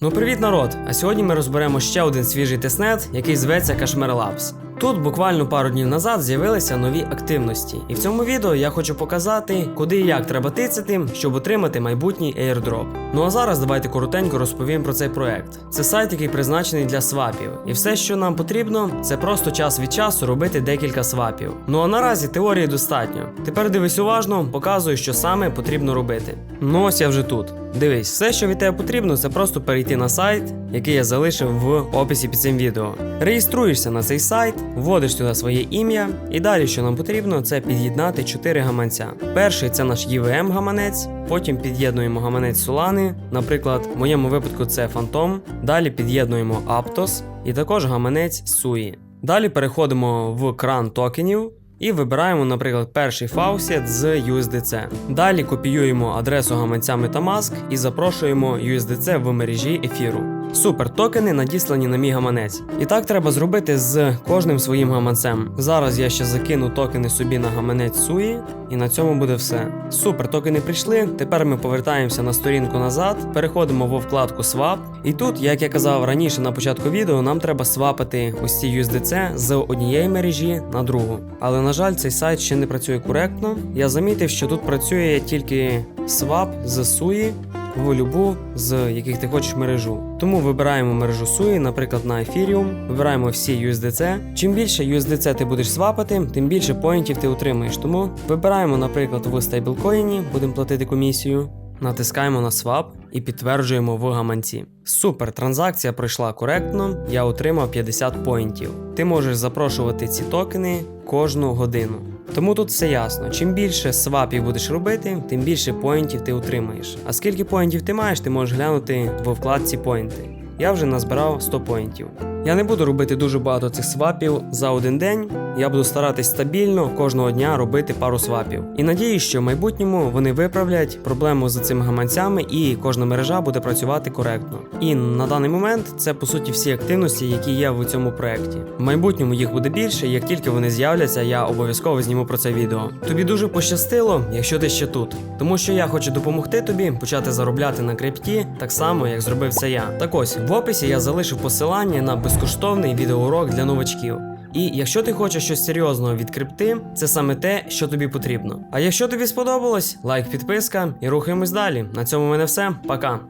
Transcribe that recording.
Ну привіт, народ! А сьогодні ми розберемо ще один свіжий тестнет, який зветься Kashmir Labs. Тут буквально пару днів назад з'явилися нові активності, і в цьому відео я хочу показати, куди і як треба тицяти, щоб отримати майбутній airdrop. Ну а зараз давайте коротенько розповім про цей проект. Це сайт, який призначений для свапів, і все, що нам потрібно, це просто час від часу робити декілька свапів. Ну а наразі теорії достатньо. Тепер дивись уважно, показую, що саме потрібно робити. Ну ось я вже тут. Дивись, все, що від тебе потрібно, це просто перейти на сайт, який я залишив в описі під цим відео. Реєструєшся на цей сайт, вводиш сюди своє ім'я, і далі, що нам потрібно, це під'єднати 4 гаманця. Перший це наш EVM гаманець, потім під'єднуємо гаманець Solana, наприклад, в моєму випадку це Phantom, далі під'єднуємо Aptos і також гаманець SUI. Далі переходимо в кран токенів. І вибираємо, наприклад, перший фаусет з USDC. Далі копіюємо адресу гаманця Metamask і запрошуємо USDC в мережі ефіру. Супер, токени надіслані на мій гаманець. І так треба зробити з кожним своїм гаманцем. Зараз я ще закину токени собі на гаманець SUI, і на цьому буде все. Супер, токени прийшли. Тепер ми повертаємося на сторінку назад, переходимо во вкладку Swap. І тут, як я казав раніше на початку відео, нам треба свапити ось ці USDC з однієї мережі на другу. Але на жаль, цей сайт ще не працює коректно. Я замітив, що тут працює тільки свап з SUI в любу з яких ти хочеш мережу. Тому вибираємо мережу SUI, наприклад, на Ethereum, вибираємо всі USDC. Чим більше USDC ти будеш свапати, тим більше поінтів ти отримаєш. Тому вибираємо, наприклад, в стейблкоїні, будемо платити комісію. Натискаємо на свап і підтверджуємо в гаманці. Супер, транзакція пройшла коректно, я отримав 50 поінтів. Ти можеш запрошувати ці токени кожну годину. Тому тут все ясно. Чим більше свапів будеш робити, тим більше поінтів ти отримаєш. А скільки поінтів ти маєш, ти можеш глянути в вкладці поінти. Я вже назбирав 100 поінтів. Я не буду робити дуже багато цих свапів за один день. Я буду старатись стабільно кожного дня робити пару свапів. І надіюсь, що в майбутньому вони виправлять проблему з цими гаманцями і кожна мережа буде працювати коректно. І на даний момент це по суті всі активності, які є в цьому проєкті. В майбутньому їх буде більше, як тільки вони з'являться, я обов'язково зніму про це відео. Тобі дуже пощастило, якщо ти ще тут, тому що я хочу допомогти тобі почати заробляти на крипті, так само як зробив це я. Так ось в описі я залишив посилання на безкоштовний відеоурок для новачків. І якщо ти хочеш щось серйозного від крипти, це саме те, що тобі потрібно. А якщо тобі сподобалось, лайк, підписка і рухаємось далі. На цьому в мене все. Пока.